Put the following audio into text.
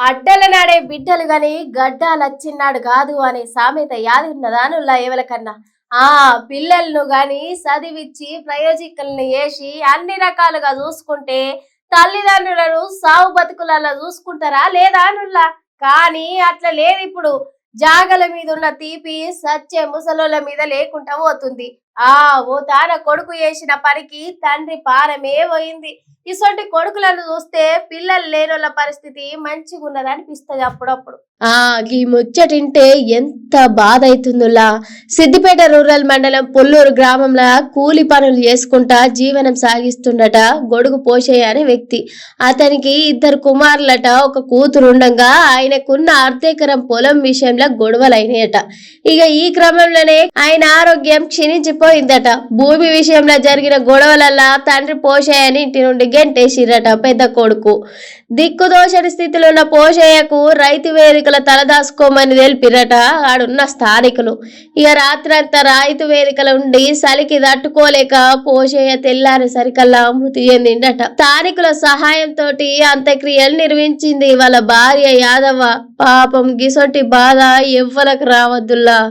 అడ్డల నాడే బిడ్డలు గాని గడ్డాలచ్చిన్నాడు కాదు అనే సామెత యాది ఉన్నదా ఎవరికన్నా ఆ పిల్లలను గాని చదివిచ్చి ప్రయోజకులను వేసి అన్ని రకాలుగా చూసుకుంటే తల్లిదండ్రులను సావు బతుకులలో చూసుకుంటారా లేదా నుల్లా కానీ అట్లా లేదు ఇప్పుడు జాగల మీద ఉన్న తీపి సచ్చే ముసలోళ్ళ మీద లేకుండా పోతుంది. ఆ ఓ తాన కొడుకు చేసిన పనికి తండ్రి పారమే పోయింది. ఇసొంటి కొడుకులను చూస్తే పిల్లలు లేనోళ్ళ పరిస్థితి మంచిగా ఉన్నది అనిపిస్తుంది అప్పుడప్పుడు. ఆ ఈ ముచ్చటింటే ఎంత బాధ అవుతుందిలా సిద్దిపేట రూరల్ మండలం పుల్లూరు గ్రామంలో కూలి పనులు చేసుకుంటా జీవనం సాగిస్తుండట గొడుగు పోషయ్య అనే వ్యక్తి. అతనికి ఇద్దరు కుమారులట ఒక కూతురు ఉండగా ఆయనకున్న అర్ధెకరం పొలం విషయంలో గొడవలైనాయట. ఇక ఈ క్రమంలోనే ఆయన ఆరోగ్యం క్షీణించిపోయిందట భూమి విషయంలో జరిగిన గొడవలల్లా తండ్రి పోషయ్యని ఇంటి నుండి గెంటేసిరట పెద్ద కొడుకు. దిక్కుదోషడి స్థితిలో ఉన్న పోషయ్యకు రైతు వేదికల తలదాసుకోమని తెలిపిరట ఆడున్న స్థానికులు. ఇక రాత్రంతా రైతు వేదికల ఉండి సలికి తట్టుకోలేక పోషయ్య తెల్లారి సరికల్లా మృతి చెందిండట. స్థానికుల సహాయంతో అంత్యక్రియలు నిర్వహించింది వాళ్ళ భార్య యాదవ పాపం గిసొంటి బాధ ఎవ్వలకు రావద్దుల్లా.